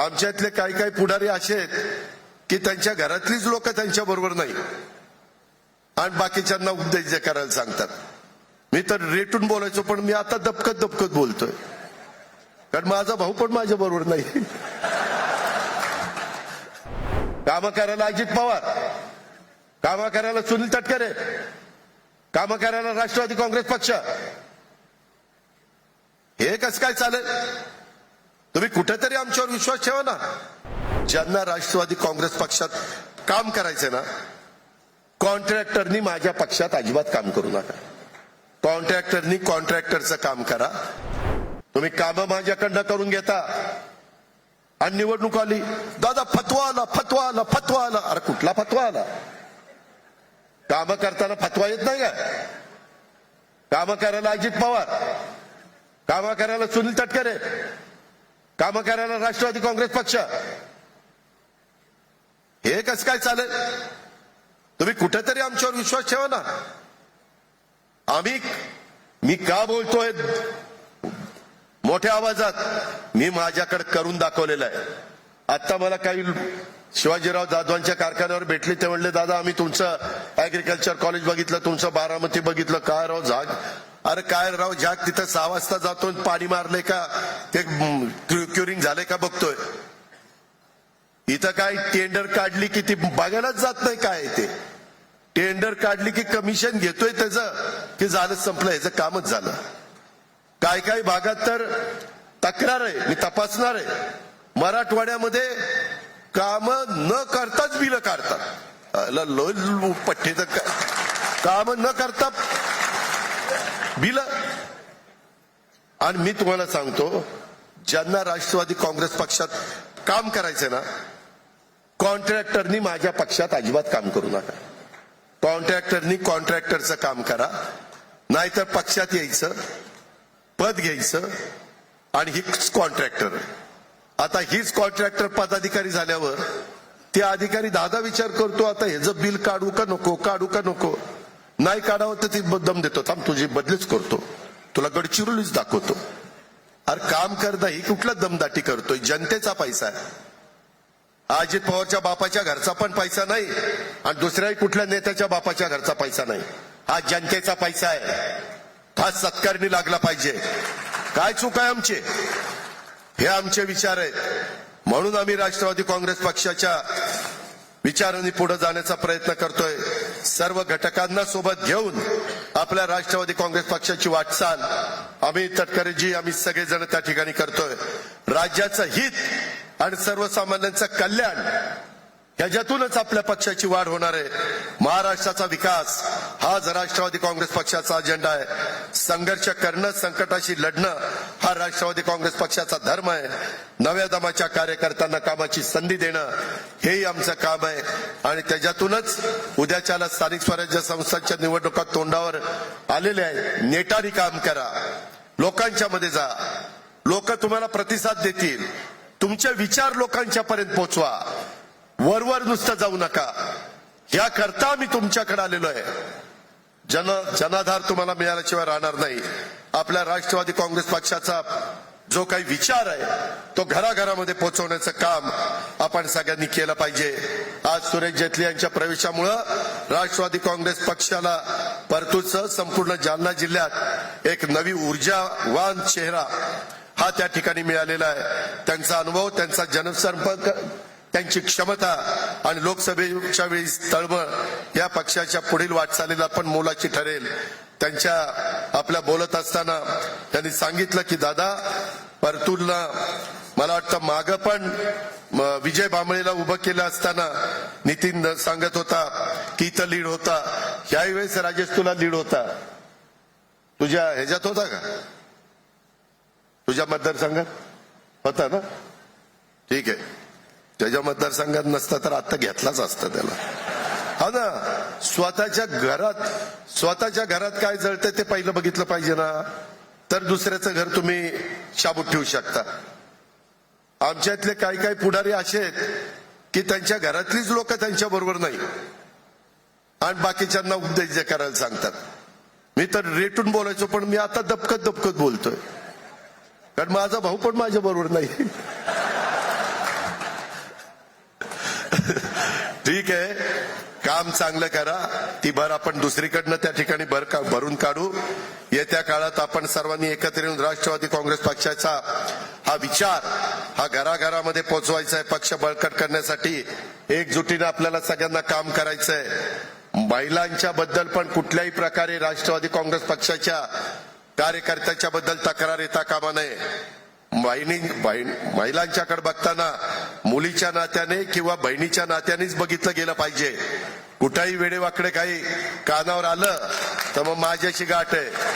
आमच्यातले काही काही पुढारी असे आहेत की त्यांच्या घरातलीच लोक त्यांच्या बरोबर नाही. आणि बाकीच्यांना उपदेश करायला सांगतात. मी तर रेटून बोलायचो पण मी आता दबकत दबकत बोलतोय. कारण माझा भाऊ पण माझ्या बरोबर नाही. काम करायला अजित पवार काम करायला सुनील तटकरे काम करायला राष्ट्रवादी काँग्रेस पक्ष. हे कसं काय चालेल? तुम्ही कुठेतरी आमच्यावर विश्वास ठेवा ना. ज्यांना राष्ट्रवादी काँग्रेस पक्षात काम करायचंय ना कॉन्ट्रॅक्टरनी माझ्या पक्षात अजिबात काम करू नका. कॉन्ट्रॅक्टरनी कॉन्ट्रॅक्टरचं काम करा. तुम्ही कामं माझ्याकडनं करून घेता. आणि निवडणूक आली. दादा फतवा आला फतवा आला फतवा आला. अरे कुठला फतवा आला? कामं करताना फतवा येत नाही का? काम करायला अजित पवार कामं करायला सुनील तटकरे. काम करायला राष्ट्रवादी काँग्रेस पक्ष. हे कसं काय चालेल? तुम्ही कुठेतरी आमच्यावर विश्वास ठेवा ना. आम्ही मी का बोलतोय? मोठ्या आवाजात मी माझ्याकडे करून दाखवलेलं आहे. आता मला काही शिवाजीराव जाधवांच्या कारखान्यावर भेटले ते म्हणले दादा आम्ही तुमचं ऍग्रिकल्चर कॉलेज बघितलं तुमचं बारामती बघितलं. काय राव झाग अरे काय राव झाग तिथं सहा वाजता जातो पाणी मारले का? ते क्युरिंग झाले का बघतोय? इथं काय टेंडर काढली की ती बघायलाच जात नाही काय ते? टेंडर काढली की कमिशन घेतोय त्याचं की झालं संपलं याचं कामच झालं. काय काय भागात तर तक्रार आहे मी तपासणार आहे. मराठवाड्यामध्ये काम न करताच बिलं काढतात. लो- पठ्ठे तर काम न करता बिल. आणि मी तुम्हाला सांगतो ज्यांना राष्ट्रवादी काँग्रेस पक्षात काम करायचं ना कॉन्ट्रॅक्टरनी माझ्या पक्षात अजिबात काम करू नका. कॉन्ट्रॅक्टरनी कॉन्ट्रॅक्टरचं काम करा नाहीतर पक्षात यायचं पद घ्यायचं आणि हीच कॉन्ट्रॅक्टर. आता हीच कॉन्ट्रॅक्टर पदाधिकारी झाल्यावर ते अधिकारी दादा विचार करतो आता ह्याचं बिल काढू का नको काढू का नको? नाही काढावं तर ती दम देतो. थांब तुझी बदलीच करतो. तुला गडचिरोलीच दाखवतो. अरे काम करता ही कुठला दमदाटी करतोय? जनतेचा पैसा आहे. अजित पवारच्या बापाच्या घरचा पण पैसा नाही आणि दुसऱ्याही कुठल्या नेत्याच्या बापाच्या घरचा पैसा नाही. हा जनतेचा पैसा आहे. हा सत्कारणी लागला पाहिजे. काय चूक आहे आमचे? हे आमचे विचार आहेत. म्हणून आम्ही राष्ट्रवादी काँग्रेस पक्षाच्या विचारांनी पुढे जाण्याचा प्रयत्न करतोय. सर्व घटकांना सोबत घेऊन आपल्या राष्ट्रवादी काँग्रेस पक्षाची वाटचाल आम्ही तटकरेजी आम्ही सगळेजण त्या ठिकाणी करतोय. राज्याचं हित आणि सर्वसामान्यांचं कल्याण ह्याच्यातूनच आपल्या पक्षाची वाढ होणार आहे. महाराष्ट्राचा विकास हाच राष्ट्रवादी काँग्रेस पक्षाचा अजेंडा आहे. संघर्ष करणं संकटाशी लढणं हा राष्ट्रवादी काँग्रेस पक्षाचा धर्म आहे. नव्या दमाच्या कार्यकर्त्यांना कामाची संधी देणं हेही आमचं काम आहे. आणि त्याच्यातूनच उद्याच्याला स्थानिक स्वराज्य संस्थांच्या निवडणुका तोंडावर आलेल्या आहे नेटारी काम करा. लोकांच्या मध्ये जा. लोक तुम्हाला प्रतिसाद देतील. तुमचे विचार लोकांच्या पर्यंत पोहोचवा वरवर नुसतं जाऊ नका. याकरता आम्ही मी तुमच्याकडे आलेलो आहे. जन जनाधार तुम्हाला मिळाल्याशिवाय राहणार नाही. आपल्या राष्ट्रवादी काँग्रेस पक्षाचा जो काही विचार आहे तो घराघरामध्ये पोहोचवण्याचं काम आपण सगळ्यांनी केलं पाहिजे. आज सुरेश जेटली यांच्या प्रवेशामुळं राष्ट्रवादी काँग्रेस पक्षाला परतूरसह संपूर्ण जालना जिल्ह्यात एक नवी ऊर्जावान चेहरा हा त्या ठिकाणी मिळालेला आहे. त्यांचा अनुभव त्यांचा जनसंपर्क त्यांची क्षमता आणि लोकसभेच्या वेळी तळबळ या पक्षाच्या पुढील वाटचालीला पण मोलाची ठरेल. त्यांच्या आपल्या बोलत असताना त्यांनी सांगितलं की दादा परतूरला मला वाटतं माग पण विजय बांबळेला उभं केलं असताना नितीन सांगत होता की इथं लीड होता. ह्याही वेळेस राजेश तुला लीड होता. तुझ्या ह्याच्यात होता का? तुझ्या मतदारसंघात होता ना? ठीक आहे. त्याच्या मतदारसंघात नसता तर आता घेतलाच असता त्याला. हा ना? स्वतःच्या घरात स्वतःच्या घरात काय जळतंय ते पहिलं बघितलं पाहिजे ना. तर दुसऱ्याचं घर तुम्ही शाबूत ठेवू शकता. आमच्यातले काही काही पुढारी असे आहेत की त्यांच्या घरातलीच लोक त्यांच्या बरोबर नाही. आणि बाकीच्यांना उपदेश जे करायला सांगतात. मी तर रेटून बोलायचो पण मी आता दबकत दबकत बोलतोय. कारण माझा भाऊ पण माझ्या बरोबर नाही. ठीक आहे. काम चांगलं करा. ती भर आपण दुसरीकडनं त्या ठिकाणी भर का- भरून काढू. येत्या काळात आपण सर्वांनी एकत्र येऊन राष्ट्रवादी काँग्रेस पक्षाचा हा विचार हा घराघरामध्ये पोचवायचा आहे पक्ष बळकट करण्यासाठी. एकजुटीनं आपल्याला सगळ्यांना काम करायचंय. महिलांच्या बद्दल पण कुठल्याही प्रकारे राष्ट्रवादी काँग्रेस पक्षाच्या कार्यकर्त्याच्या बद्दल तक्रार येता कामा नये. महिलांच्याकडे बघताना मुलीच्या नात्याने किंवा बहिणीच्या नात्यानेच बघितलं गेलं पाहिजे. कुठंही वेडेवाकडे काही कानावर आलं तर मग माझ्याशी गाठ आहे.